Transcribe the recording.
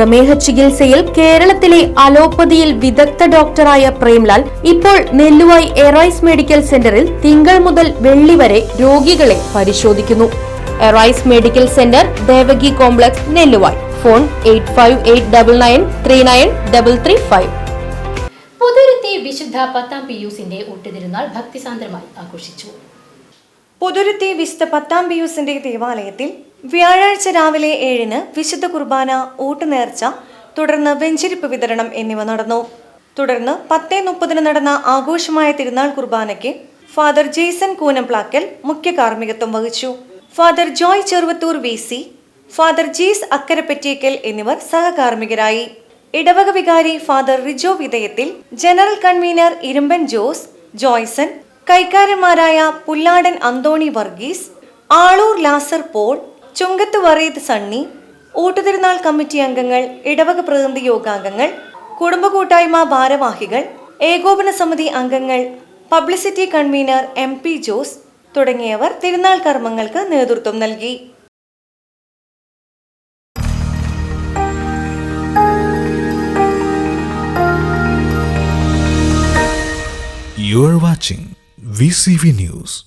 പ്രമേഹ ചികിത്സയിൽ കേരളത്തിലെ അലോപ്പതിയിൽ വിദഗ്ധ ഡോക്ടറായ പ്രേംലാൽ ഇപ്പോൾ നെല്ലുവായി എറൈസ് മെഡിക്കൽ സെന്ററിൽ തിങ്കൾ മുതൽ വെള്ളി വരെ രോഗികളെ പരിശോധിക്കുന്നു. Arise medical centre Devaki complex Nelluvayi. Phone eight five eight double nine three nine double three five. Puthuruthy വിശുദ്ധ പത്താം പിയൂസിന്റെ ഒട്ടുതിരുന്നാൾ ഭക്തിസാന്ദ്രമായി ആഘോഷിച്ചു. പുതുരുത്തി വിശുദ്ധ പത്താം പിയൂസിന്റെ ദേവാലയത്തിൽ വ്യാഴാഴ്ച രാവിലെ ഏഴിന് വിശുദ്ധ കുർബാന ഊട്ടുനേർച്ച തുടർന്ന് വെഞ്ചിരിപ്പ് വിതരണം എന്നിവ നടന്നു. തുടർന്ന് പത്തേ മുപ്പതിന് നടന്ന ആഘോഷമായ തിരുനാൾ കുർബാനയ്ക്ക് ഫാദർ ജെയ്സൺ കൂനംപ്ലാക്കൽ മുഖ്യ കാർമ്മികത്വം വഹിച്ചു. Father Joy Cheruvathur V C father Jees Akkarappattekkal എന്നിവർ സഹകാർമ്മികരായി. ഇടവക വികാരി father Rijo Vidheyathil general convener Irumban Jose Joyson കൈക്കാരന്മാരായ Pulladan Anthony Varghese Aloor Lazar Paul ചുങ്കത്ത് വറീദ് സണ്ണി ഊട്ടുതിരുന്നാൾ കമ്മിറ്റി അംഗങ്ങൾ ഇടവക പ്രതിനിധി യോഗാംഗങ്ങൾ കുടുംബ കൂട്ടായ്മ ഭാരവാഹികൾ ഏകോപന സമിതി അംഗങ്ങൾ publicity convener M P Jose തുടങ്ങിയവർ തിരുനാൾ കർമ്മങ്ങൾക്ക് നേതൃത്വം നൽകി You are watching VCV News.